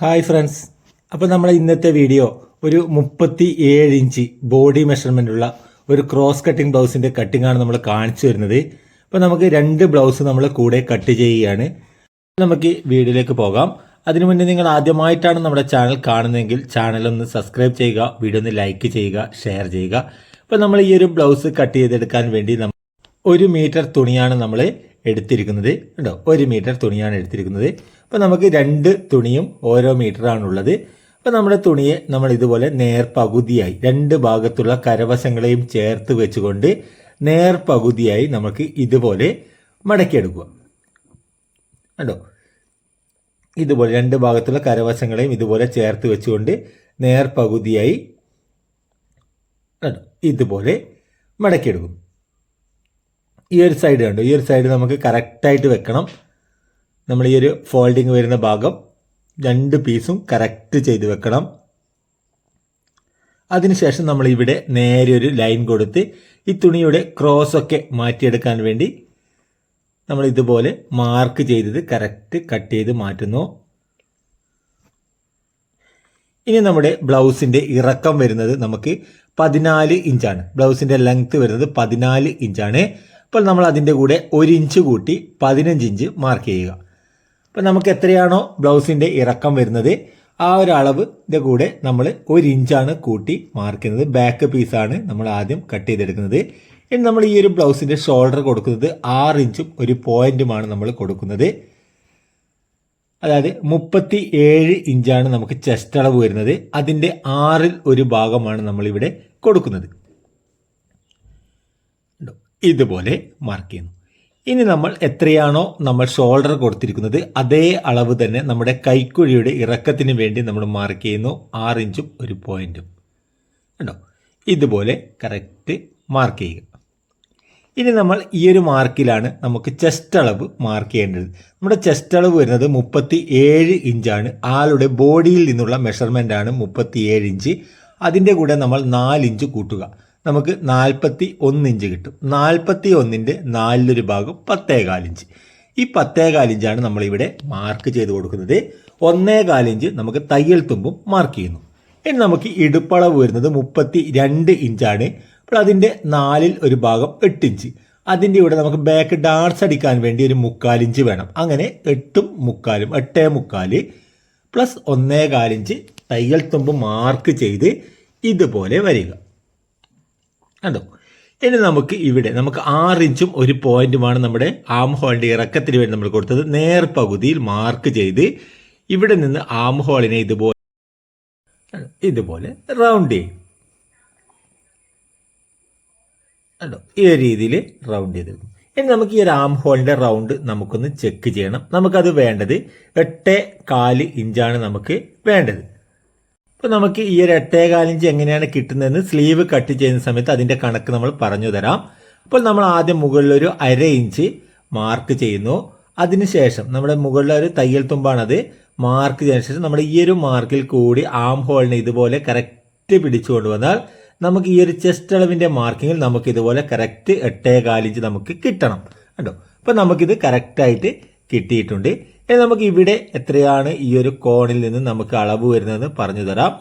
Hi friends അപ്പോൾ നമ്മൾ ഇന്നത്തെ വീഡിയോ ഒരു മുപ്പത്തി ഏഴ് ഇഞ്ച് ബോഡി മെഷർമെന്റ് ഉള്ള ഒരു ക്രോസ് കട്ടിംഗ് ബ്ലൗസിന്റെ ആണ് നമ്മൾ കാണിച്ചു വരുന്നത് അപ്പോൾ നമുക്ക് രണ്ട് ബ്ലൗസ് നമ്മൾ കൂടെ കട്ട് ചെയ്യുകയാണ്. നമുക്ക് വീഡിയോയിലേക്ക് പോകാം. അതിനു മുന്നേ നിങ്ങൾ ആദ്യമായിട്ടാണ് നമ്മുടെ ചാനൽ കാണുന്നതെങ്കിൽ ചാനൽ ഒന്ന് സബ്സ്ക്രൈബ് ചെയ്യുക വീഡിയോ ഒന്ന് ലൈക്ക് ചെയ്യുക ഷെയർ ചെയ്യുക. അപ്പോൾ നമ്മൾ ഈ ഒരു ബ്ലൗസ് കട്ട് ചെയ്തെടുക്കാൻ വേണ്ടി നമ്മൾ ഒരു മീറ്റർ തുണിയാണ് നമ്മൾ എടുത്തിരിക്കുന്നത്. കേട്ടോ ഒരു മീറ്റർ തുണിയാണ് എടുത്തിരിക്കുന്നത്. അപ്പോൾ നമുക്ക് രണ്ട് തുണിയും ഓരോ മീറ്ററാണുള്ളത് അപ്പോൾ നമ്മുടെ തുണിയെ നമ്മൾ ഇതുപോലെ നേർപകുതിയായി രണ്ട് ഭാഗത്തുള്ള കരവശങ്ങളെയും ചേർത്ത് വെച്ചുകൊണ്ട് നേർപകുതിയായി നമുക്ക് ഇതുപോലെ മടക്കിയെടുക്കുക. കണ്ടോ? ഇതുപോലെ രണ്ട് ഭാഗത്തുള്ള കരവശങ്ങളെയും ഇതുപോലെ ചേർത്ത് വെച്ചുകൊണ്ട് നേർപകുതിയായി ഇതുപോലെ മടക്കിയെടുക്കും. ഈ ഒരു സൈഡ് കണ്ടോ? ഈ ഒരു സൈഡ് നമുക്ക് കറക്റ്റായിട്ട് വെക്കണം. നമ്മൾ ഈ ഒരു ഫോൾഡിങ് വരുന്ന ഭാഗം രണ്ട് പീസും കറക്റ്റ് ചെയ്ത് വെക്കണം. അതിനുശേഷം നമ്മൾ ഇവിടെ നേരെ ഒരു ലൈൻ കൊടുത്ത് ഈ തുണിയുടെ ക്രോസ് ഒക്കെ മാറ്റിയെടുക്കാൻ വേണ്ടി നമ്മൾ ഇതുപോലെ മാർക്ക് ചെയ്തത് കറക്റ്റ് കട്ട് ചെയ്ത് മാറ്റുന്നു. ഇനി നമ്മുടെ ബ്ലൗസിന്റെ ഇറക്കം വരുന്നത് നമുക്ക് പതിനാല് ഇഞ്ചാണ് ബ്ലൗസിന്റെ ലെങ്ത് വരുന്നത് പതിനാല് ഇഞ്ചാണ് അപ്പോൾ നമ്മൾ അതിന്റെ കൂടെ ഒരു ഇഞ്ച് കൂട്ടി പതിനഞ്ച് ഇഞ്ച് മാർക്ക് ചെയ്യുക. അപ്പോൾ നമുക്ക് എത്രയാണോ ബ്ലൗസിന്റെ ഇറക്കം വരുന്നത് ആ ഒരു അളവിന്റെ കൂടെ നമ്മൾ ഒരു ഇഞ്ചാണ് കൂട്ടി മാർക്കുന്നത് ബാക്ക് പീസാണ് നമ്മൾ ആദ്യം കട്ട് ചെയ്തെടുക്കുന്നത്. ഇനി നമ്മൾ ഈ ഒരു ബ്ലൗസിന്റെ ഷോൾഡർ കൊടുക്കുന്നത് ആറ് ഇഞ്ചും ഒരു പോയിന്റുമാണ് നമ്മൾ കൊടുക്കുന്നത്. അതായത് മുപ്പത്തി ഏഴ് ഇഞ്ചാണ് നമുക്ക് ചെസ്റ്റ് അളവ് വരുന്നത്. അതിന്റെ ആറിൽ ഒരു ഭാഗമാണ് നമ്മളിവിടെ കൊടുക്കുന്നത്? ഇതുപോലെ മാർക്ക് ചെയ്യുന്നു. ഇനി നമ്മൾ എത്രയാണോ നമ്മൾ ഷോൾഡർ കൊടുത്തിരിക്കുന്നത് അതേ അളവ് തന്നെ നമ്മുടെ കൈക്കുഴിയുടെ ഇറക്കത്തിന് വേണ്ടി നമ്മൾ മാർക്ക് ചെയ്യുന്നു ആറ് ഇഞ്ചും ഒരു പോയിന്റും. ഉണ്ടോ ഇതുപോലെ കറക്റ്റ് മാർക്ക് ചെയ്യുക. ഇനി നമ്മൾ ഈ ഒരു മാർക്കിലാണ് നമുക്ക് ചെസ്റ്റ് അളവ് മാർക്ക് ചെയ്യേണ്ടത്. നമ്മുടെ ചെസ്റ്റ് അളവ് വരുന്നത് മുപ്പത്തി ഏഴ് ഇഞ്ചാണ്. ആളുടെ ബോഡിയിൽ നിന്നുള്ള മെഷർമെന്റ് ആണ് മുപ്പത്തി ഏഴ് ഇഞ്ച്. അതിന്റെ കൂടെ നമ്മൾ നാലിഞ്ച് കൂട്ടുക. നമുക്ക് നാൽപ്പത്തി ഒന്ന് ഇഞ്ച് കിട്ടും. നാൽപ്പത്തി ഒന്നിന്റെ നാലിലൊരു ഭാഗം പത്തേകാൽ ഇഞ്ച്. ഈ പത്തേകാൽ ഇഞ്ചാണ് നമ്മളിവിടെ മാർക്ക് ചെയ്ത് കൊടുക്കുന്നത്. ഒന്നേകാൽ ഇഞ്ച് നമുക്ക് തയ്യൽ തുമ്പും മാർക്ക് ചെയ്യുന്നു. ഇനി നമുക്ക് ഇടുപ്പളവ് വരുന്നത് മുപ്പത്തി രണ്ട് ഇഞ്ചാണ്. അപ്പോൾ അതിന്റെ നാലിൽ ഒരു ഭാഗം എട്ട് ഇഞ്ച്. അതിന്റെ ഇവിടെ നമുക്ക് ബാക്ക് ഡാർട്സ് അടിക്കാൻ വേണ്ടി ഒരു മുക്കാലിഞ്ച് വേണം. അങ്ങനെ എട്ടും മുക്കാലും എട്ടേ മുക്കാൽ പ്ലസ് ഒന്നേകാൽ ഇഞ്ച് തയ്യൽ തുമ്പ് മാർക്ക് ചെയ്ത് ഇതുപോലെ വരിക. കണ്ടോ? ഇനി നമുക്ക് ഇവിടെ നമുക്ക് ആറ് ഇഞ്ചും ഒരു പോയിന്റുമാണ് നമ്മുടെ ആം ഹോളിന്റെ ഇറക്കത്തിന് വേണ്ടി നമ്മൾ കൊടുത്തത്. നേർ പകുതിയിൽ മാർക്ക് ചെയ്ത് ഇവിടെ നിന്ന് ആം ഹോളിനെ ഇതുപോലെ ഇതുപോലെ റൗണ്ട് ചെയ്യും. കണ്ടോ? ഈ രീതിയിൽ റൗണ്ട് ചെയ്തെടുക്കും. ഇനി നമുക്ക് ഈ ഒരു ആം ഹോളിന്റെ റൗണ്ട് നമുക്കൊന്ന് ചെക്ക് ചെയ്യണം. നമുക്കത് വേണ്ടത് എട്ട് കാൽ ഇഞ്ചാണ് നമുക്ക് വേണ്ടത്. അപ്പോൾ നമുക്ക് ഈ ഒരു എട്ടേകാലിഞ്ച് എങ്ങനെയാണ് കിട്ടുന്നതെന്ന് സ്ലീവ് കട്ട് ചെയ്യുന്ന സമയത്ത് അതിന്റെ കണക്ക് നമ്മൾ പറഞ്ഞു തരാം. അപ്പോൾ നമ്മൾ ആദ്യം മുകളിലൊരു അര ഇഞ്ച് മാർക്ക് ചെയ്യുന്നു. അതിനുശേഷം നമ്മുടെ മുകളിലെ ഒരു തയ്യൽ തുമ്പാണത് മാർക്ക് ചെയ്തതിനു ശേഷം നമ്മുടെ ഈ ഒരു മാർക്കിൽ കൂടി ആം ഹോളിനെ ഇതുപോലെ കറക്റ്റ് പിടിച്ചു കൊണ്ടുവന്നാൽ നമുക്ക് ഈ ഒരു ചെസ്റ്റ് അളവിന്റെ മാർക്കിങ്ങിൽ നമുക്ക് ഇതുപോലെ കറക്റ്റ് എട്ടേകാലിഞ്ച് നമുക്ക് കിട്ടണം. കണ്ടോ? അപ്പോൾ നമുക്കിത് കറക്റ്റായിട്ട് കിട്ടിയിട്ടുണ്ട്. ഇനി നമുക്ക് ഇവിടെ എത്രയാണ് ഈ ഒരു കോണിൽ നിന്ന് നമുക്ക് അളവ് വരുന്നതെന്ന് പറഞ്ഞു തരാം.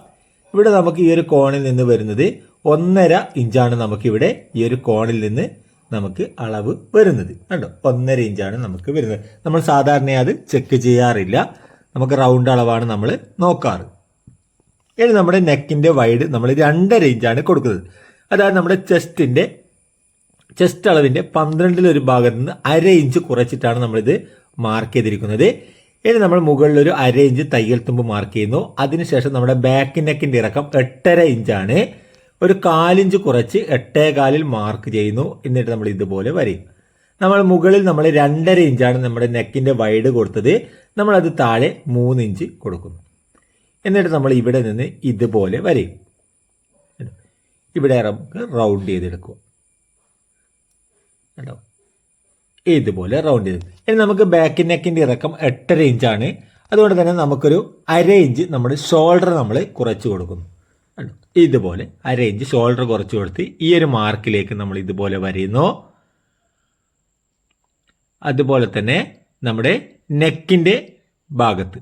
ഇവിടെ നമുക്ക് ഈ ഒരു കോണിൽ നിന്ന് വരുന്നത് ഒന്നര ഇഞ്ചാണ് നമുക്കിവിടെ ഈ ഒരു കോണിൽ നിന്ന് നമുക്ക് അളവ് വരുന്നത്. കണ്ടോ? ഒന്നര ഇഞ്ചാണ് നമുക്ക് വരുന്നത്. നമ്മൾ സാധാരണ അത് ചെക്ക് ചെയ്യാറില്ല. നമുക്ക് റൗണ്ട് അളവാണ് നമ്മൾ നോക്കാറ്. ഇനി നമ്മുടെ നെക്കിന്റെ വൈഡ് നമ്മൾ രണ്ടര ഇഞ്ചാണ് കൊടുക്കുന്നത്. അതായത് നമ്മുടെ ചെസ്റ്റിന്റെ ചെസ്റ്റ് അളവിന്റെ പന്ത്രണ്ടിലൊരു ഭാഗത്ത് നിന്ന് അര ഇഞ്ച് കുറച്ചിട്ടാണ് നമ്മളിത് മാർക്ക് ചെയ്തിരിക്കുന്നത്. ഇനി നമ്മൾ മുകളിൽ ഒരു അര ഇഞ്ച് തയ്യൽ തുമ്പ് മാർക്ക് ചെയ്യുന്നു. അതിനുശേഷം നമ്മുടെ ബാക്ക് നെക്കിന്റെ ഇറക്കം എട്ടര ഇഞ്ചാണ് ഒരു കാലിഞ്ച് കുറച്ച് എട്ടേ കാലിൽ മാർക്ക് ചെയ്യുന്നു. എന്നിട്ട് നമ്മൾ ഇതുപോലെ വരയും. നമ്മൾ മുകളിൽ നമ്മൾ രണ്ടര ഇഞ്ചാണ് നമ്മുടെ നെക്കിന്റെ വൈഡ് കൊടുത്തത്. നമ്മളത് താഴെ മൂന്ന് ഇഞ്ച് കൊടുക്കുന്നു. എന്നിട്ട് നമ്മൾ ഇവിടെ നിന്ന് ഇതുപോലെ വരയും. ഇവിടെ നമുക്ക് റൗണ്ട് ചെയ്തെടുക്കും കേട്ടോ ഇതുപോലെ റൗണ്ട് ചെയ്തത് ഇനി നമുക്ക് ബാക്ക് നെക്കിന്റെ ഇറക്കം എട്ടര ആണ്. അതുകൊണ്ട് തന്നെ നമുക്കൊരു അര ഇഞ്ച് നമ്മുടെ ഷോൾഡർ നമ്മൾ കുറച്ച് കൊടുക്കുന്നു? ഇതുപോലെ അര ഇഞ്ച് ഷോൾഡർ കുറച്ച് കൊടുത്ത് ഈ ഒരു മാർക്കിലേക്ക് നമ്മൾ ഇതുപോലെ വരയുന്നു അതുപോലെ തന്നെ നമ്മുടെ നെക്കിന്റെ ഭാഗത്ത്.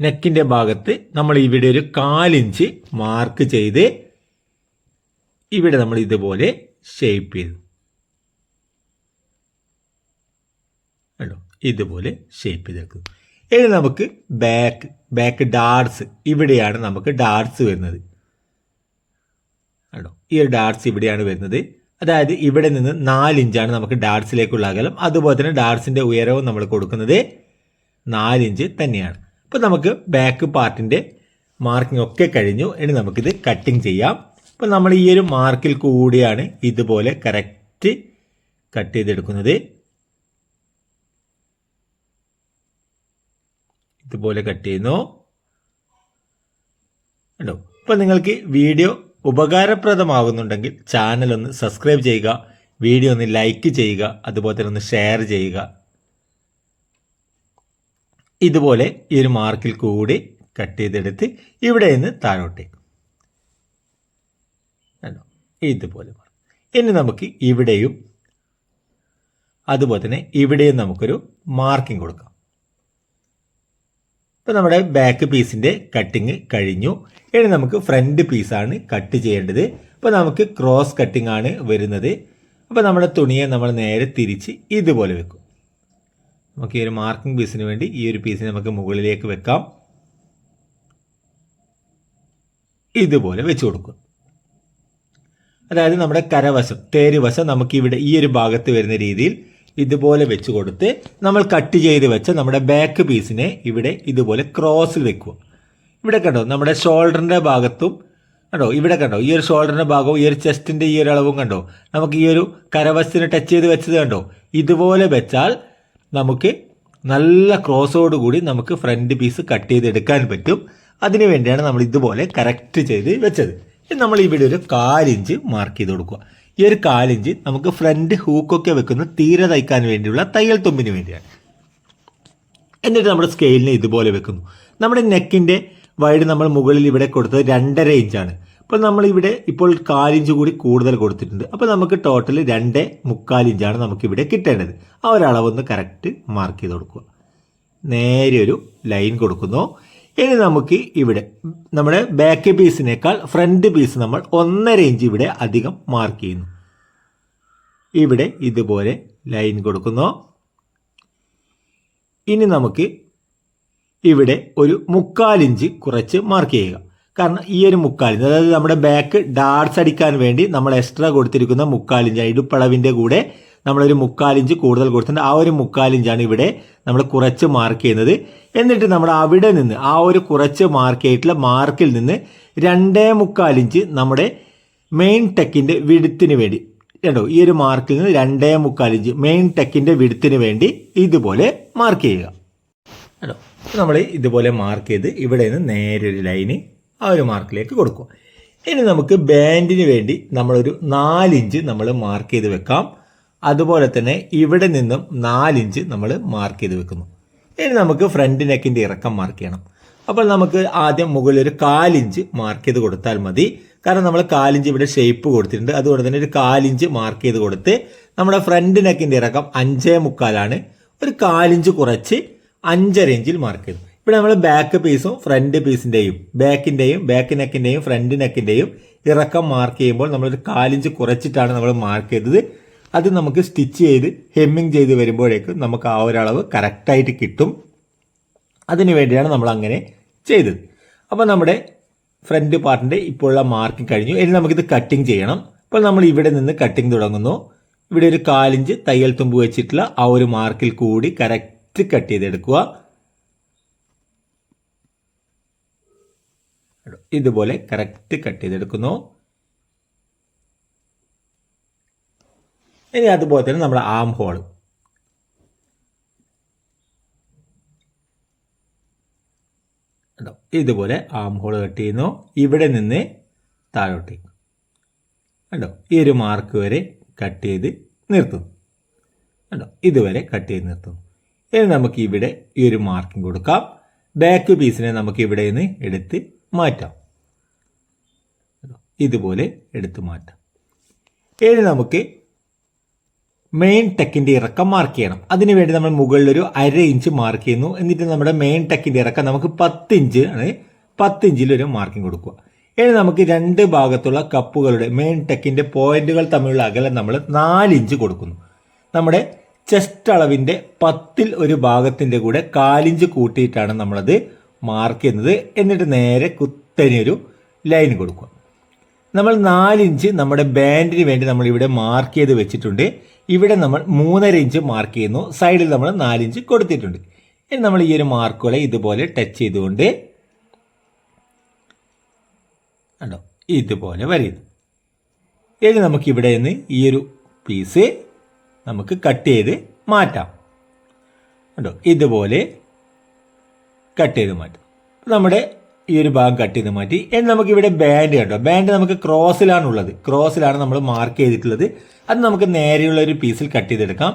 നെക്കിന്റെ ഭാഗത്ത് നമ്മൾ ഇവിടെ ഒരു കാലിഞ്ച് മാർക്ക് ചെയ്ത് ഇവിടെ നമ്മൾ ഇതുപോലെ ഷേപ്പ് ചെയ്തു കണ്ടോ ഇതുപോലെ ഷേപ്പ് ചെയ്തെടുക്കുന്നു ഇനി നമുക്ക് ബാക്ക് ബാക്ക് ഡാർട്സ് ഇവിടെയാണ് നമുക്ക് ഡാർട്സ് വരുന്നത്. ആണോ ഈ ഒരു ഡാർട്സ് ഇവിടെയാണ് വരുന്നത്. അതായത് ഇവിടെ നിന്ന് നാല് ഇഞ്ചാണ് നമുക്ക് ഡാർട്സിലേക്കുള്ള അകലം. അതുപോലെ തന്നെ ഡാർട്സിന്റെ ഉയരവും നമ്മൾ കൊടുക്കുന്നത് നാലിഞ്ച് തന്നെയാണ്. അപ്പോൾ നമുക്ക് ബാക്ക് പാർട്ടിന്റെ മാർക്കിംഗ് ഒക്കെ കഴിഞ്ഞു. ഇനി നമുക്കിത് കട്ടിങ് ചെയ്യാം. അപ്പോൾ നമ്മൾ ഈ ഒരു മാർക്കിൽ കൂടിയാണ് ഇതുപോലെ കറക്റ്റ് കട്ട് ചെയ്തെടുക്കുന്നത്. ഇതുപോലെ കട്ട് ചെയ്യുന്നു. കണ്ടോ? അപ്പോൾ നിങ്ങൾക്ക് വീഡിയോ ഉപകാരപ്രദമാകുന്നുണ്ടെങ്കിൽ ചാനൽ ഒന്ന് സബ്സ്ക്രൈബ് ചെയ്യുക വീഡിയോ ഒന്ന് ലൈക്ക് ചെയ്യുക അതുപോലെ തന്നെ ഒന്ന് ഷെയർ ചെയ്യുക. ഇതുപോലെ ഈ ഒരു മാർക്കിൽ കൂടി കട്ട് ചെയ്തെടുത്ത് ഇവിടെ നിന്ന് താഴോട്ടേക്ക്. കണ്ടോ? ഇതുപോലെ. ഇനി നമുക്ക് ഇവിടെയും അതുപോലെ തന്നെ ഇവിടെയും നമുക്കൊരു മാർക്കിംഗ് കൊടുക്കാം. ഇപ്പം നമ്മുടെ ബാക്ക് പീസിന്റെ കട്ടിങ് കഴിഞ്ഞു. ഇനി നമുക്ക് ഫ്രണ്ട് പീസാണ് കട്ട് ചെയ്യേണ്ടത്. അപ്പോൾ നമുക്ക് ക്രോസ് കട്ടിംഗ് ആണ് വരുന്നത്. അപ്പോൾ നമ്മുടെ തുണിയെ നമ്മൾ നേരെ തിരിച്ച് ഇതുപോലെ വെക്കും. നമുക്ക് ഈ ഒരു മാർക്കിംഗ് പീസിന് വേണ്ടി ഈ ഒരു പീസിനെ നമുക്ക് മുകളിലേക്ക് വെക്കാം. ഇതുപോലെ വെച്ച് കൊടുക്കും. അതായത് നമ്മുടെ കരവശം തേരുവശം നമുക്ക് ഇവിടെ ഈ ഒരു ഭാഗത്ത് വരുന്ന രീതിയിൽ ഇതുപോലെ വെച്ച് കൊടുത്ത് നമ്മൾ കട്ട് ചെയ്ത് വെച്ച നമ്മുടെ ബാക്ക് പീസിനെ ഇവിടെ ഇതുപോലെ ക്രോസിൽ വെക്കുക. ഇവിടെ കണ്ടോ നമ്മുടെ ഷോൾഡറിന്റെ ഭാഗത്തും കണ്ടോ ഇവിടെ കണ്ടോ ഈ ഒരു ഷോൾഡറിന്റെ ഭാഗവും ഈ ഒരു ചെസ്റ്റിന്റെ ഈ ഒരു അളവും കണ്ടോ? നമുക്ക് ഈ ഒരു കരവസ്തിനെ ടച്ച് ചെയ്ത് വെച്ചത് കണ്ടോ? ഇതുപോലെ വെച്ചാൽ നമുക്ക് നല്ല ക്രോസോട് കൂടി നമുക്ക് ഫ്രണ്ട് പീസ് കട്ട് ചെയ്തെടുക്കാൻ പറ്റും. അതിനു വേണ്ടിയാണ് നമ്മൾ ഇതുപോലെ കറക്റ്റ് ചെയ്ത് വെച്ചത്. നമ്മൾ ഇവിടെ ഒരു കാലിഞ്ച് മാർക്ക് ചെയ്ത് കൊടുക്കുക. ഈ ഒരു കാലിഞ്ച് നമുക്ക് ഫ്രണ്ട് ഹൂക്കൊക്കെ വെക്കുന്ന തീരെ തയ്ക്കാൻ വേണ്ടിയുള്ള തയ്യൽ തുമ്പിന് വേണ്ടിയാണ്. എന്നിട്ട് നമ്മുടെ സ്കെയിലിനെ ഇതുപോലെ വെക്കുന്നു. നമ്മുടെ നെക്കിന്റെ വൈഡ് നമ്മൾ മുകളിൽ ഇവിടെ കൊടുത്തത് രണ്ടര ഇഞ്ചാണ് അപ്പോൾ നമ്മൾ ഇവിടെ ഇപ്പോൾ കാലിഞ്ച് കൂടി കൂടുതൽ കൊടുത്തിട്ടുണ്ട്. അപ്പോൾ നമുക്ക് ടോട്ടൽ രണ്ട് മുക്കാലിഞ്ചാണ് നമുക്ക് ഇവിടെ കിട്ടേണ്ടത്. ആ ഒരളവൊന്ന് കറക്റ്റ് മാർക്ക് ചെയ്ത് കൊടുക്കുക. നേരെ ഒരു ലൈൻ കൊടുക്കുന്നു. ഇനി നമുക്ക് ഇവിടെ നമ്മുടെ ബാക്ക് പീസിനേക്കാൾ ഫ്രണ്ട് പീസ് നമ്മൾ ഒന്നര ഇഞ്ച് ഇവിടെ അധികം മാർക്ക് ചെയ്യുന്നു. ഇവിടെ ഇതുപോലെ ലൈൻ കൊടുക്കുന്നു. ഇനി നമുക്ക് ഇവിടെ ഒരു മുക്കാലിഞ്ച് കുറച്ച് മാർക്ക് ചെയ്യുക. കാരണം ഈ ഒരു മുക്കാലിഞ്ച് അതായത് നമ്മുടെ ബാക്ക് ഡാർട്സ് അടിക്കാൻ വേണ്ടി നമ്മൾ എക്സ്ട്രാ കൊടുത്തിരിക്കുന്ന മുക്കാലിഞ്ച് ഇടുപ്പളവിന്റെ കൂടെ നമ്മളൊരു മുക്കാലിഞ്ച് കൂടുതൽ കൊടുത്തിട്ടുണ്ട്. ആ ഒരു മുക്കാലിഞ്ചാണ് ഇവിടെ നമ്മൾ കുറച്ച് മാർക്ക് ചെയ്യുന്നത്. എന്നിട്ട് നമ്മൾ അവിടെ നിന്ന് ആ ഒരു കുറച്ച് മാർക്ക് ചെയ്തിട്ടുള്ള മാർക്കിൽ നിന്ന് രണ്ടേ മുക്കാലിഞ്ച് നമ്മുടെ മെയിൻ ടെക്കിന്റെ വിടുത്തിന് വേണ്ടി കണ്ടോ? ഈ ഒരു മാർക്കിൽ നിന്ന് രണ്ടേ മുക്കാലിഞ്ച് മെയിൻ ടെക്കിന്റെ വിടുത്തിന് വേണ്ടി ഇതുപോലെ മാർക്ക് ചെയ്യുക. കേട്ടോ നമ്മൾ ഇതുപോലെ മാർക്ക് ചെയ്ത് ഇവിടെ നിന്ന് നേരെ ഒരു ലൈന് ആ ഒരു മാർക്കിലേക്ക് കൊടുക്കുക. ഇനി നമുക്ക് ബാൻഡിന് വേണ്ടി നമ്മളൊരു നാലിഞ്ച് നമ്മൾ മാർക്ക് ചെയ്ത് വെക്കാം. അതുപോലെ തന്നെ ഇവിടെ നിന്നും നാലിഞ്ച് നമ്മൾ മാർക്ക് ചെയ്ത് വെക്കുന്നു. ഇനി നമുക്ക് ഫ്രണ്ട് നെക്കിന്റെ ഇറക്കം മാർക്ക് ചെയ്യണം. അപ്പോൾ നമുക്ക് ആദ്യം മുകളിൽ ഒരു കാലിഞ്ച് മാർക്ക് ചെയ്ത് കൊടുത്താൽ മതി. കാരണം നമ്മൾ കാലിഞ്ച് ഇവിടെ ഷേപ്പ് കൊടുത്തിട്ടുണ്ട്. അതുകൊണ്ട് തന്നെ ഒരു കാലിഞ്ച് മാർക്ക് ചെയ്ത് കൊടുത്ത് നമ്മുടെ ഫ്രണ്ട് നെക്കിന്റെ ഇറക്കം അഞ്ചേ മുക്കാലാണ്. ഒരു കാലിഞ്ച് കുറച്ച് അഞ്ചര ഇഞ്ചിൽ മാർക്ക് ചെയ്തു. ഇവിടെ നമ്മൾ ബാക്ക് പീസും ഫ്രണ്ട് പീസിന്റെയും ബാക്കിന്റെയും ബാക്ക് നെക്കിന്റെയും ഫ്രണ്ട് നെക്കിന്റെയും ഇറക്കം മാർക്ക് ചെയ്യുമ്പോൾ നമ്മളൊരു കാലിഞ്ച് കുറച്ചിട്ടാണ് നമ്മൾ മാർക്ക് ചെയ്തത്. അത് നമുക്ക് സ്റ്റിച്ച് ചെയ്ത് ഹെമ്മിങ് ചെയ്ത് വരുമ്പോഴേക്കും നമുക്ക് ആ ഒരളവ് കറക്റ്റായിട്ട് കിട്ടും. അതിനു വേണ്ടിയാണ് നമ്മൾ അങ്ങനെ ചെയ്തത്. അപ്പോൾ നമ്മുടെ ഫ്രണ്ട് പാർട്ടിന്റെ ഇപ്പോഴുള്ള മാർക്കിംഗ് കഴിഞ്ഞു. ഇനി നമുക്കിത് കട്ടിങ് ചെയ്യണം. അപ്പോൾ നമ്മൾ ഇവിടെ നിന്ന് കട്ടിങ് തുടങ്ങുന്നു. ഇവിടെ ഒരു കാലിഞ്ച് തയ്യൽ തുമ്പ് വെച്ചിട്ടുള്ള ആ ഒരു മാർക്കിൽ കൂടി കറക്റ്റ് കട്ട് ചെയ്തെടുക്കുക. ഇതുപോലെ കറക്റ്റ് കട്ട് ചെയ്തെടുക്കുന്നു. ഇനി അതുപോലെ തന്നെ നമ്മുടെ ആം ഹോൾ ഇതുപോലെ ആം ഹോൾ കട്ട് ചെയ്യുന്നു. ഇവിടെ നിന്ന് താഴോട്ടേക്ക്. കണ്ടോ? ഈ ഒരു മാർക്ക് വരെ കട്ട് ചെയ്ത് നിർത്തുന്നു. കണ്ടോ? ഇതുവരെ കട്ട് ചെയ്ത് നിർത്തുന്നു. ഇനി നമുക്ക് ഇവിടെ ഈ ഒരു മാർക്കിംഗ് കൊടുക്കാം. ബാക്ക് പീസിനെ നമുക്ക് ഇവിടെ നിന്ന് എടുത്ത് മാറ്റാം. ഇതുപോലെ എടുത്ത് മാറ്റാം. ഇനി നമുക്ക് മെയിൻ ടെക്കിന്റെ ഇറക്കം മാർക്ക് ചെയ്യണം. അതിനുവേണ്ടി നമ്മൾ മുകളിൽ ഒരു അര ഇഞ്ച് മാർക്ക് ചെയ്യുന്നു. എന്നിട്ട് നമ്മുടെ മെയിൻ ടെക്കിന്റെ ഇറക്കം നമുക്ക് പത്ത് ഇഞ്ച് ആണ്. പത്ത് ഇഞ്ചിൽ ഒരു മാർക്കിംഗ് കൊടുക്കുക. ഇനി നമുക്ക് രണ്ട് ഭാഗത്തുള്ള കപ്പുകളുടെ മെയിൻ ടെക്കിന്റെ പോയിന്റുകൾ തമ്മിലുള്ള അകലം നമ്മൾ നാല് ഇഞ്ച് കൊടുക്കുന്നു. നമ്മുടെ ചെസ്റ്റ് അളവിന്റെ പത്തിൽ ഒരു ഭാഗത്തിന്റെ കൂടെ കാലിഞ്ച് കൂട്ടിയിട്ടാണ് നമ്മളത് മാർക്ക് ചെയ്യുന്നത്. എന്നിട്ട് നേരെ കുത്തനെ ഒരു ലൈൻ കൊടുക്കുക. നമ്മൾ നാലിഞ്ച് നമ്മുടെ ബാൻഡിന് വേണ്ടി നമ്മൾ ഇവിടെ മാർക്ക് ചെയ്ത് വെച്ചിട്ടുണ്ട്. ഇവിടെ നമ്മൾ മൂന്നര ഇഞ്ച് മാർക്ക് ചെയ്യുന്നു. സൈഡിൽ നമ്മൾ നാലിഞ്ച് കൊടുത്തിട്ടുണ്ട്. ഇനി നമ്മൾ ഈ ഒരു മാർക്കുകളെ ഇതുപോലെ ടച്ച് ചെയ്തുകൊണ്ട് കണ്ടോ? ഇതുപോലെ വരയുന്നു. ഇനി നമുക്ക് ഇവിടെ നിന്ന് ഈ ഒരു പീസ് നമുക്ക് കട്ട് ചെയ്ത് മാറ്റാം. കണ്ടോ? ഇതുപോലെ കട്ട് ചെയ്ത് മാറ്റാം. നമ്മുടെ ഈ ഒരു ഭാഗം കട്ട് ചെയ്ത് മാറ്റി. ഇനി നമുക്ക് ഇവിടെ ബാൻഡ് കണ്ടോ? ബാൻഡ് നമുക്ക് ക്രോസിലാണ് ഉള്ളത് ക്രോസിലാണ് നമ്മൾ മാർക്ക് ചെയ്തിട്ടുള്ളത്. അത് നമുക്ക് നേരെയുള്ള ഒരു പീസിൽ കട്ട് ചെയ്തെടുക്കാം.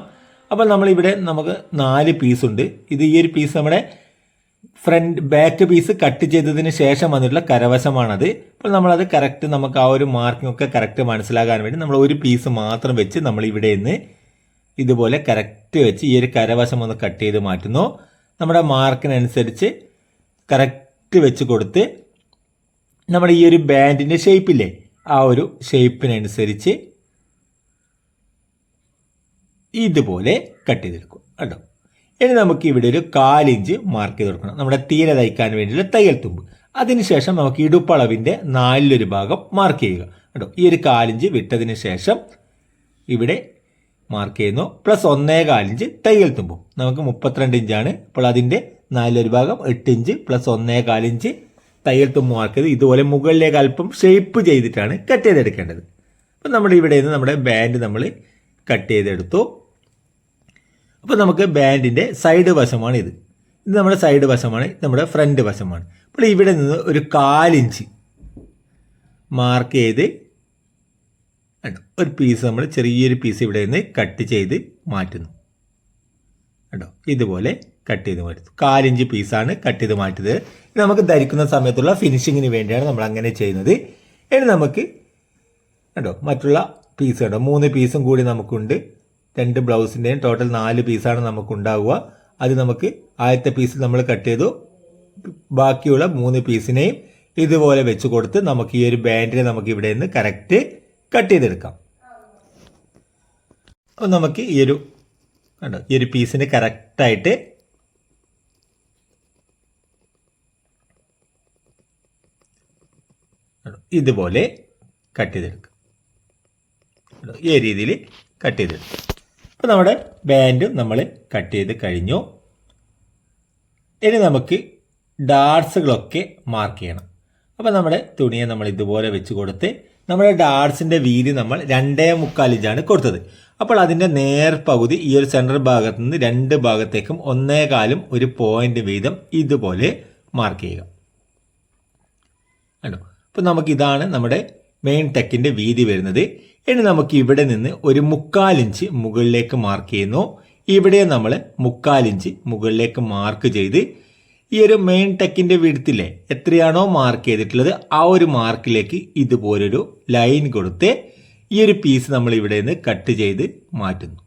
അപ്പോൾ നമ്മളിവിടെ നമുക്ക് നാല് പീസ് ഉണ്ട്. ഇത് ഈ ഒരു പീസ് നമ്മുടെ ഫ്രണ്ട് ബാക്ക് പീസ് കട്ട് ചെയ്തതിന് ശേഷം വന്നിട്ടുള്ള കരവശമാണത്. അപ്പോൾ നമ്മളത് കറക്റ്റ് നമുക്ക് ആ ഒരു മാർക്കിംഗ് ഒക്കെ കറക്റ്റ് മനസ്സിലാകാൻ വേണ്ടി നമ്മൾ ഒരു പീസ് മാത്രം വെച്ച് നമ്മൾ ഇവിടെ നിന്ന് ഇതുപോലെ കറക്റ്റ് വെച്ച് ഈ ഒരു കരവശം ഒന്ന് കട്ട് ചെയ്ത് മാറ്റുന്നു. നമ്മുടെ മാർക്കിനനുസരിച്ച് കറക്റ്റ് വെച്ച് കൊടുത്ത് നമ്മൾ ഈ ഒരു ബാൻഡിന്റെ ഷേപ്പില്ലേ ആ ഒരു ഷേപ്പിനനുസരിച്ച് ഇതുപോലെ കട്ട് ചെയ്തെടുക്കും കേട്ടോ. ഇനി നമുക്ക് ഇവിടെ ഒരു കാലിഞ്ച് മാർക്ക് ചെയ്ത് കൊടുക്കണം. നമ്മുടെ തീരെ തയ്ക്കാൻ വേണ്ടിയുള്ള തയ്യൽ തുമ്പ്. അതിനുശേഷം നമുക്ക് ഇടുപ്പളവിന്റെ നാലിലൊരു ഭാഗം മാർക്ക് ചെയ്യുക. കേട്ടോ ഈ ഒരു കാലിഞ്ച് വിട്ടതിന് ശേഷം ഇവിടെ മാർക്ക് ചെയ്യുന്നു. പ്ലസ് ഒന്നേ കാലിഞ്ച് തയ്യൽ തുമ്പും. നമുക്ക് മുപ്പത്തിരണ്ട് ഇഞ്ചാണ്. അപ്പോൾ അതിന്റെ നാലിലൊരു ഭാഗം എട്ട് ഇഞ്ച് പ്ലസ് ഒന്നേ കാലിഞ്ച് തയ്യൽ തുമ്പ് മാർക്ക് ചെയ്ത് ഇതുപോലെ മുകളിലേക്ക് അല്പം ഷേപ്പ് ചെയ്തിട്ടാണ് കട്ട് ചെയ്തെടുക്കേണ്ടത്. അപ്പം നമ്മൾ ഇവിടെ നിന്ന് നമ്മുടെ ബാൻഡ് നമ്മൾ കട്ട് ചെയ്തെടുത്തു. അപ്പോൾ നമുക്ക് ബാൻഡിന്റെ സൈഡ് വശമാണ് ഇത്. ഇത് നമ്മുടെ സൈഡ് വശമാണ് നമ്മുടെ ഫ്രണ്ട് വശമാണ്. അപ്പോൾ ഇവിടെ നിന്ന് ഒരു കാലിഞ്ച് മാർക്ക് ചെയ്ത് ഒരു പീസ് നമ്മൾ ചെറിയൊരു പീസ് ഇവിടെ നിന്ന് കട്ട് ചെയ്ത് മാറ്റുന്നു. കേട്ടോ ഇതുപോലെ കട്ട് ചെയ്ത് മാറ്റി കാലിഞ്ച് പീസാണ് കട്ട് ചെയ്ത് മാറ്റിയത്. ഇത് നമുക്ക് ധരിക്കുന്ന സമയത്തുള്ള ഫിനിഷിങ്ങിന് വേണ്ടിയാണ് നമ്മൾ അങ്ങനെ ചെയ്യുന്നത്. ഇനി നമുക്ക് കേട്ടോ മറ്റുള്ള പീസ് കേട്ടോ മൂന്ന് പീസും കൂടി നമുക്കുണ്ട്. രണ്ട് ബ്ലൗസിന്റെയും ടോട്ടൽ നാല് പീസാണ് നമുക്ക് ഉണ്ടാവുക അത് നമുക്ക് ആദ്യത്തെ പീസ് നമ്മൾ കട്ട് ചെയ്തു. ബാക്കിയുള്ള മൂന്ന് പീസിനെയും ഇതുപോലെ വെച്ച് കൊടുത്ത് നമുക്ക് ഈ ഒരു ബാൻഡിനെ നമുക്ക് ഇവിടെ നിന്ന് കറക്റ്റ് കട്ട് ചെയ്തെടുക്കാം. അപ്പോൾ നമുക്ക് ഈ ഒരു കണ്ടോ ഈ ഒരു പീസിന് കറക്റ്റായിട്ട് ഇതുപോലെ കട്ട് ചെയ്തെടുക്കുക ഈ രീതിയിൽ കട്ട് ചെയ്തെടുക്കുക അപ്പോൾ നമ്മുടെ ബാൻഡും നമ്മൾ കട്ട് ചെയ്ത് കഴിഞ്ഞു. ഇനി നമുക്ക് ഡാർട്സുകളൊക്കെ മാർക്ക് ചെയ്യണം. അപ്പോൾ നമ്മുടെ തുണിയെ നമ്മൾ ഇതുപോലെ വെച്ച് കൊടുത്ത് നമ്മുടെ ഡാർട്സിന്റെ വീതി നമ്മൾ രണ്ടേ മുക്കാൽ ഇഞ്ചാണ് കൊടുത്തത്. അപ്പോൾ അതിന്റെ നേർപകുതി ഈ ഒരു സെൻട്രൽ ഭാഗത്ത് നിന്ന് രണ്ട് ഭാഗത്തേക്കും ഒന്നേ കാലും ഒരു പോയിന്റ് വീതം ഇതുപോലെ മാർക്ക് ചെയ്യുക. കണ്ടോ? നമുക്ക് ഇതാണ് നമ്മുടെ മെയിൻ ടെക്കിന്റെ വീതി വരുന്നത്. ഇനി നമുക്ക് ഇവിടെ നിന്ന് ഒരു മുക്കാലിഞ്ച് മുകളിലേക്ക് മാർക്ക് ചെയ്യുന്നു. ഇവിടെ നമ്മൾ മുക്കാലിഞ്ച് മുകളിലേക്ക് മാർക്ക് ചെയ്ത് ഈ ഒരു മെയിൻ ടെക്കിന്റെ വീടത്തിലെ എത്രയാണോ മാർക്ക് ചെയ്തിട്ടുള്ളത് ആ ഒരു മാർക്കിലേക്ക് ഇതുപോലൊരു ലൈൻ കൊടുത്ത് ഈ ഒരു പീസ് നമ്മൾ ഇവിടെ നിന്ന് കട്ട് ചെയ്ത് മാറ്റുന്നു.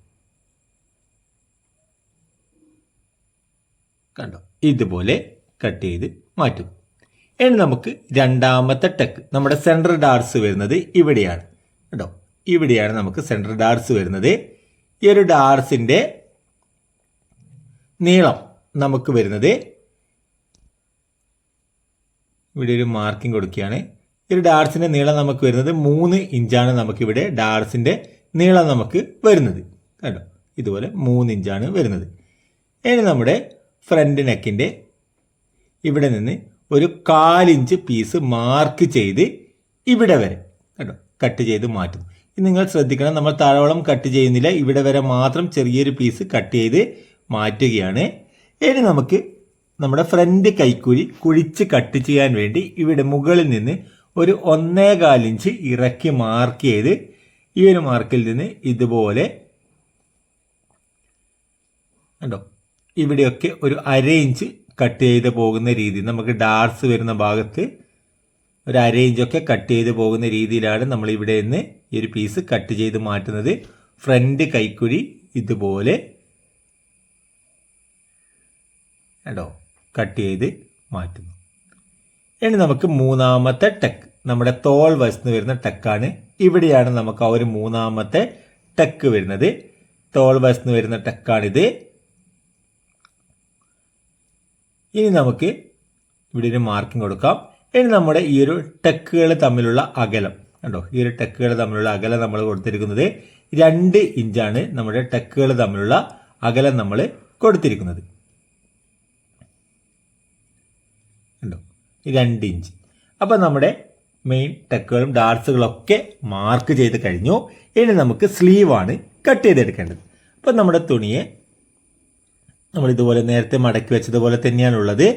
കണ്ടോ? ഇതുപോലെ കട്ട് ചെയ്ത് മാറ്റും ഇനി നമുക്ക് രണ്ടാമത്തെ ടെക്ക് നമ്മുടെ സെൻട്രൽ ഡാർസ് വരുന്നത് ഇവിടെയാണ്. കേട്ടോ ഇവിടെയാണ് നമുക്ക് സെൻട്രൽ ഡാർസ് വരുന്നത്. ഈ ഒരു ഡാർസിന്റെ നീളം നമുക്ക് വരുന്നത് ഇവിടെ ഒരു മാർക്കിംഗ് കൊടുക്കുകയാണ്. ഈ ഒരു ഡാർസിന്റെ നീളം നമുക്ക് വരുന്നത് മൂന്ന് ഇഞ്ചാണ് നമുക്കിവിടെ ഡാർസിന്റെ നീളം നമുക്ക് വരുന്നത്. കേട്ടോ ഇതുപോലെ മൂന്ന് ഇഞ്ചാണ് വരുന്നത്. ഇനി നമ്മുടെ ഫ്രണ്ട് നെക്കിന്റെ ഇവിടെ നിന്ന് ഒരു കാലിഞ്ച് പീസ് മാർക്ക് ചെയ്ത് ഇവിടെ വരെ. കേട്ടോ? കട്ട് ചെയ്ത് മാറ്റുന്നു. നിങ്ങൾ ശ്രദ്ധിക്കണം നമ്മൾ താഴോളം കട്ട് ചെയ്യുന്നില്ല. ഇവിടെ വരെ മാത്രം ചെറിയൊരു പീസ് കട്ട് ചെയ്ത് മാറ്റുകയാണ്. ഇനി നമുക്ക് നമ്മുടെ ഫ്രണ്ട് കൈക്കുഴി കുഴിച്ച് കട്ട് ചെയ്യാൻ വേണ്ടി ഇവിടെ മുകളിൽ നിന്ന് ഒരു ഒന്നേകാലിഞ്ച് ഇറക്കി മാർക്ക് ചെയ്ത് ഈ ഒരു മാർക്കിൽ നിന്ന് ഇതുപോലെ കണ്ടോ? ഇവിടെയൊക്കെ ഒരു അര ഇഞ്ച് കട്ട് ചെയ്ത് പോകുന്ന രീതി. നമുക്ക് ഡാർസ് വരുന്ന ഭാഗത്ത് ഒരു അര ഇഞ്ചൊക്കെ കട്ട് ചെയ്ത് പോകുന്ന രീതിയിലാണ് നമ്മൾ ഇവിടെ നിന്ന് ഈ ഒരു പീസ് കട്ട് ചെയ്ത് മാറ്റുന്നത്. ഫ്രണ്ട് കൈക്കുഴി ഇതുപോലെ കേട്ടോ കട്ട് ചെയ്ത് മാറ്റുന്നു. ഇനി നമുക്ക് മൂന്നാമത്തെ ടെക്ക് നമ്മുടെ തോൾ വശത്ത് വരുന്ന ടെക്കാണ് ഇവിടെയാണ് നമുക്ക് ആ ഒരു മൂന്നാമത്തെ ടെക്ക് വരുന്നത്. തോൾ വശത്ത് വരുന്ന ടെക്കാണിത് ഇനി നമുക്ക് ഇവിടെ ഒരു മാർക്കിംഗ് കൊടുക്കാം. ഇനി നമ്മുടെ ഈ ഒരു ടെക്കുകൾ തമ്മിലുള്ള അകലം. കണ്ടോ? ഈ ഒരു ടെക്കുകൾ തമ്മിലുള്ള അകലം നമ്മൾ കൊടുത്തിരിക്കുന്നത് രണ്ട് ഇഞ്ചാണ് നമ്മുടെ ടെക്കുകൾ തമ്മിലുള്ള അകലം നമ്മൾ കൊടുത്തിരിക്കുന്നത്. കണ്ടോ? രണ്ട് ഇഞ്ച് അപ്പോൾ നമ്മുടെ മെയിൻ ടെക്കുകളും ഡാർട്സുകളൊക്കെ മാർക്ക് ചെയ്ത് കഴിഞ്ഞു. ഇനി നമുക്ക് സ്ലീവാണ് കട്ട് ചെയ്തെടുക്കേണ്ടത്. അപ്പോൾ നമ്മുടെ തുണിയെ നമ്മൾ ഇതുപോലെ നേരത്തെ മടക്കി വെച്ചതുപോലെ തന്നെയാണ് ഉള്ളത്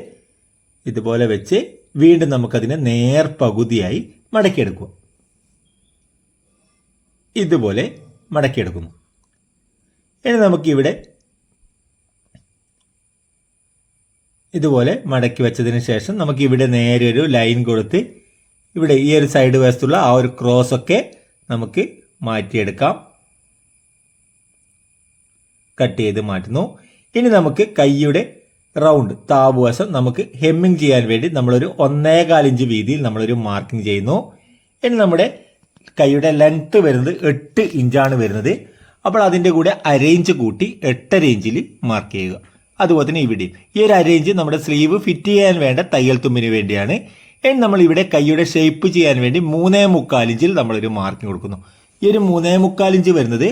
ഇതുപോലെ വെച്ച് വീണ്ടും നമുക്കതിനെ നേർ പകുതിയായി മടക്കിയെടുക്കുക. ഇതുപോലെ മടക്കിയെടുക്കുന്നു. ഇനി നമുക്കിവിടെ ഇതുപോലെ മടക്കി വെച്ചതിന് ശേഷം നമുക്ക് ഇവിടെ നേരെ ഒരു ലൈൻ കൊടുത്ത് ഇവിടെ ഈ ഒരു സൈഡ് വശത്തുള്ള ആ ഒരു ക്രോസ് ഒക്കെ നമുക്ക് മാറ്റിയെടുക്കാം. കട്ട് ചെയ്ത് മാറ്റുന്നു. ഇനി നമുക്ക് കൈയുടെ റൗണ്ട് താപുവശം നമുക്ക് ഹെമ്മിങ് ചെയ്യാൻ വേണ്ടി നമ്മളൊരു ഒന്നേകാൽ ഇഞ്ച് വീതിയിൽ നമ്മളൊരു മാർക്കിംഗ് ചെയ്യുന്നു. ഇനി നമ്മുടെ കൈയുടെ ലെങ്ത്ത് വരുന്നത് എട്ട് ഇഞ്ചാണ് വരുന്നത്. അപ്പോൾ അതിന്റെ കൂടെ അരയിഞ്ച് കൂട്ടി എട്ടര ഇഞ്ചിൽ മാർക്ക് ചെയ്യുക. അതുപോലെ തന്നെ ഇവിടെയും. ഈ ഒരു അരയിഞ്ച് നമ്മുടെ സ്ലീവ് ഫിറ്റ് ചെയ്യാൻ വേണ്ട തയ്യൽ തുമ്പിന് വേണ്ടിയാണ്. ഇനി നമ്മൾ ഇവിടെ കൈയുടെ ഷേപ്പ് ചെയ്യാൻ വേണ്ടി മൂന്നേ മുക്കാലിഞ്ചിൽ നമ്മളൊരു മാർക്കിംഗ് കൊടുക്കുന്നു. ഈ ഒരു മൂന്നേ മുക്കാലിഞ്ച് വരുന്നത്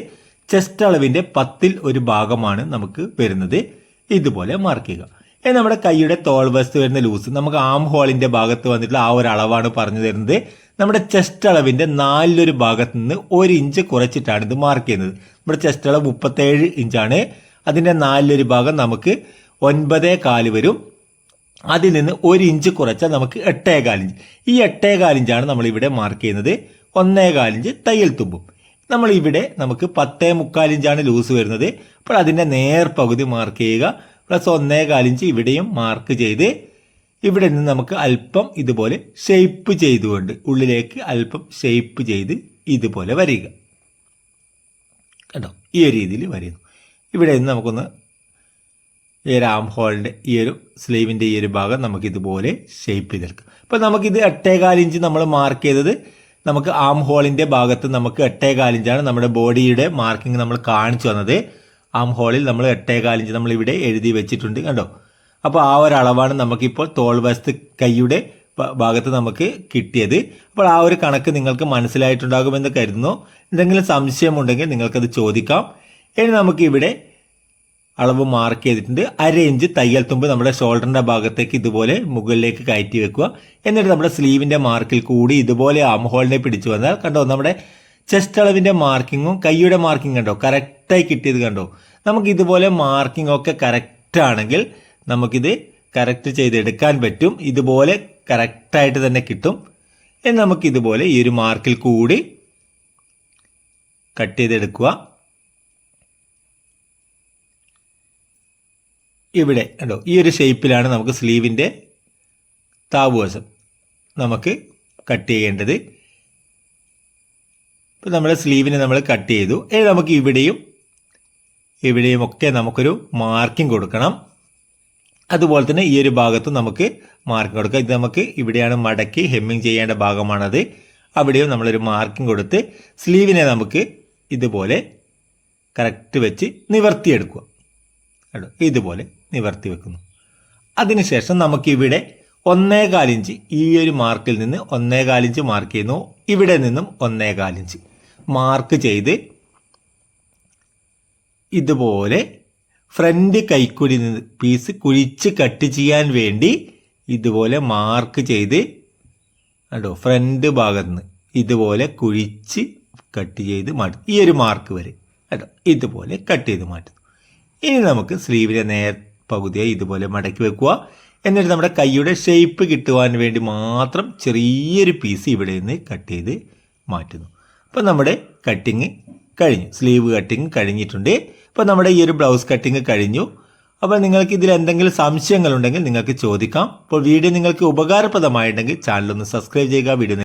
ചെസ്റ്റ് അളവിന്റെ പത്തിൽ ഒരു ഭാഗമാണ് നമുക്ക് വരുന്നത്. ഇതുപോലെ മാർക്ക് ചെയ്യുക. ഇനി നമ്മുടെ കൈയുടെ തോൾ വസ്തു വരുന്ന ലൂസ് നമുക്ക് ആം ഹോളിന്റെ ഭാഗത്ത് വന്നിട്ടുള്ള ആ ഒരു അളവാണ് പറഞ്ഞു തരുന്നത്. നമ്മുടെ ചെസ്റ്റ് അളവിന്റെ നാലിലൊരു ഭാഗത്ത് നിന്ന് ഒരു ഇഞ്ച് കുറച്ചിട്ടാണ് ഇത് മാർക്ക് ചെയ്യുന്നത്. നമ്മുടെ ചെസ്റ്റ് അളവ് മുപ്പത്തേഴ് ഇഞ്ചാണ് അതിന്റെ നാലിലൊരു ഭാഗം നമുക്ക് ഒൻപതേ കാൽ വരും. അതിൽ നിന്ന് ഒരു ഇഞ്ച് കുറച്ചാൽ നമുക്ക് എട്ടേ കാലിഞ്ച് ഈ എട്ടേ കാലിഞ്ചാണ് നമ്മൾ ഇവിടെ മാർക്ക് ചെയ്യുന്നത്. ഒന്നേ കാലിഞ്ച് തയ്യൽ തുമ്പും. നമ്മൾ ഇവിടെ നമുക്ക് പത്തേ മുക്കാലിഞ്ചാണ് ലൂസ് വരുന്നത്. അപ്പോൾ അതിന്റെ നേർ പകുതി മാർക്ക് ചെയ്യുക. പ്ലസ് ഒന്നേ കാലിഞ്ച് ഇവിടെയും മാർക്ക് ചെയ്ത് ഇവിടെ നിന്ന് നമുക്ക് അല്പം ഇതുപോലെ ഷെയ്പ്പ് ചെയ്തുകൊണ്ട് ഉള്ളിലേക്ക് അല്പം ഷെയ്പ്പ് ചെയ്ത് ഇതുപോലെ വരിക കേട്ടോ ഈ ഒരു രീതിയിൽ വരുന്നു ഇവിടെ നിന്ന് നമുക്കൊന്ന് ഈ ഒരു ആം ഹോളിന്റെ ഈ ഒരു സ്ലീവിന്റെ ഈ ഒരു ഭാഗം നമുക്കിതുപോലെ ഷെയ്പ്പ് ചെയ്തെടുക്കാം. അപ്പോൾ നമുക്കിത് എട്ടേകാലിഞ്ച് നമ്മൾ മാർക്ക് ചെയ്തത് നമുക്ക് ആം ഹോളിന്റെ ഭാഗത്ത് നമുക്ക് എട്ടേകാൽ ഇഞ്ചാണ് നമ്മുടെ ബോഡിയുടെ മാർക്കിംഗ് നമ്മൾ കാണിച്ചു തന്നത്. ആം ഹോളിൽ നമ്മൾ എട്ടേകാൽ ഇഞ്ച് നമ്മൾ ഇവിടെ എഴുതി വെച്ചിട്ടുണ്ട് കണ്ടോ? അപ്പോൾ ആ ഒരു അളവാണ് നമുക്കിപ്പോൾ തോൾ വശത്ത് കൈയുടെ ഭാഗത്ത് നമുക്ക് കിട്ടിയത്. അപ്പോൾ ആ ഒരു കണക്ക് നിങ്ങൾക്ക് മനസ്സിലായിട്ടുണ്ടാകുമെന്ന് കരുതുന്നു. എന്തെങ്കിലും സംശയമുണ്ടെങ്കിൽ നിങ്ങൾക്കത് ചോദിക്കാം. ഇനി നമുക്ക് ഇവിടെ അളവ് മാർക്ക് ചെയ്തിട്ടുണ്ട്. അര ഇഞ്ച് തയ്യൽ തുമ്പ് നമ്മുടെ ഷോൾഡറിന്റെ ഭാഗത്തേക്ക് ഇതുപോലെ മുകളിലേക്ക് കയറ്റി വെക്കുക. എന്നിട്ട് നമ്മുടെ സ്ലീവിന്റെ മാർക്കിൽ കൂടി ഇതുപോലെ ആം ഹോളിനെ പിടിച്ചു വന്നാൽ കണ്ടോ നമ്മുടെ ചെസ്റ്റ് അളവിന്റെ മാർക്കിങ്ങും കൈയുടെ മാർക്കിംഗ് കണ്ടോ? കറക്റ്റായി കിട്ടിയത് കണ്ടോ? നമുക്ക് ഇതുപോലെ മാർക്കിംഗ് ഒക്കെ കറക്റ്റ് ആണെങ്കിൽ നമുക്കിത് കറക്റ്റ് ചെയ്തെടുക്കാൻ പറ്റും. ഇതുപോലെ കറക്റ്റായിട്ട് തന്നെ കിട്ടും. ഇനി നമുക്ക് ഇതുപോലെ ഈ ഒരു മാർക്കിൽ കൂടി കട്ട് ചെയ്തെടുക്കുക. ഇവിടെ കണ്ടോ? ഈ ഒരു ഷേപ്പിലാണ് നമുക്ക് സ്ലീവിന്റെ താവുവശം നമുക്ക് കട്ട് ചെയ്യേണ്ടത്. ഇപ്പം നമ്മുടെ സ്ലീവിനെ നമ്മൾ കട്ട് ചെയ്തു. ഇനി നമുക്ക് ഇവിടെയും ഇവിടെയും ഒക്കെ നമുക്കൊരു മാർക്കിംഗ് കൊടുക്കണം. അതുപോലെ തന്നെ ഈ ഒരു ഭാഗത്തും നമുക്ക് മാർക്കിംഗ് കൊടുക്കാം. ഇത് നമുക്ക് ഇവിടെയാണ് മടക്കി ഹെമ്മിങ് ചെയ്യേണ്ട ഭാഗമാണത്. അവിടെയും നമ്മളൊരു മാർക്കിംഗ് കൊടുത്ത് സ്ലീവിനെ നമുക്ക് ഇതുപോലെ കറക്റ്റ് വെച്ച് നിവർത്തിയെടുക്കുക. കേട്ടോ ഇതുപോലെ. നിവർത്തി വെക്കുന്നു. അതിനുശേഷം നമുക്കിവിടെ ഒന്നേകാലിഞ്ച് ഈ ഒരു മാർക്കിൽ നിന്ന് ഒന്നേകാലിഞ്ച് മാർക്ക് ചെയ്യുന്നു. ഇവിടെ നിന്നും ഒന്നേകാലിഞ്ച് മാർക്ക് ചെയ്ത് ഇതുപോലെ ഫ്രണ്ട് കൈക്കുഴി നിന്ന് പീസ് കുഴിച്ച് കട്ട് ചെയ്യാൻ വേണ്ടി ഇതുപോലെ മാർക്ക് ചെയ്ത് കണ്ടോ ഫ്രണ്ട് ഭാഗത്ത് നിന്ന് ഇതുപോലെ കുഴിച്ച് കട്ട് ചെയ്ത് മാറ്റും ഈ ഒരു മാർക്ക് വരെ കേട്ടോ ഇതുപോലെ കട്ട് ചെയ്ത് മാറ്റുന്നു. ഇനി നമുക്ക് സ്ലീവിനെ നേർ പകുതിയായി ഇതുപോലെ മടക്കി വെക്കുക. എന്നിട്ട് നമ്മുടെ കൈയുടെ ഷേപ്പ് കിട്ടുവാൻ വേണ്ടി മാത്രം ചെറിയൊരു പീസ് ഇവിടെ നിന്ന് കട്ട് ചെയ്ത് മാറ്റുന്നു. അപ്പോൾ നമ്മുടെ കട്ടിങ് കഴിഞ്ഞു. സ്ലീവ് കട്ടിങ് കഴിഞ്ഞിട്ടുണ്ട്. അപ്പോൾ നമ്മുടെ ഈ ഒരു ബ്ലൗസ് കട്ടിങ് കഴിഞ്ഞു. അപ്പോൾ നിങ്ങൾക്ക് ഇതിൽ എന്തെങ്കിലും സംശയങ്ങളുണ്ടെങ്കിൽ നിങ്ങൾക്ക് ചോദിക്കാം. അപ്പോൾ വീഡിയോ നിങ്ങൾക്ക് ഉപകാരപ്രദമായിട്ടുണ്ടെങ്കിൽ ചാനലൊന്ന് സബ്സ്ക്രൈബ് ചെയ്യുക വീഡിയോ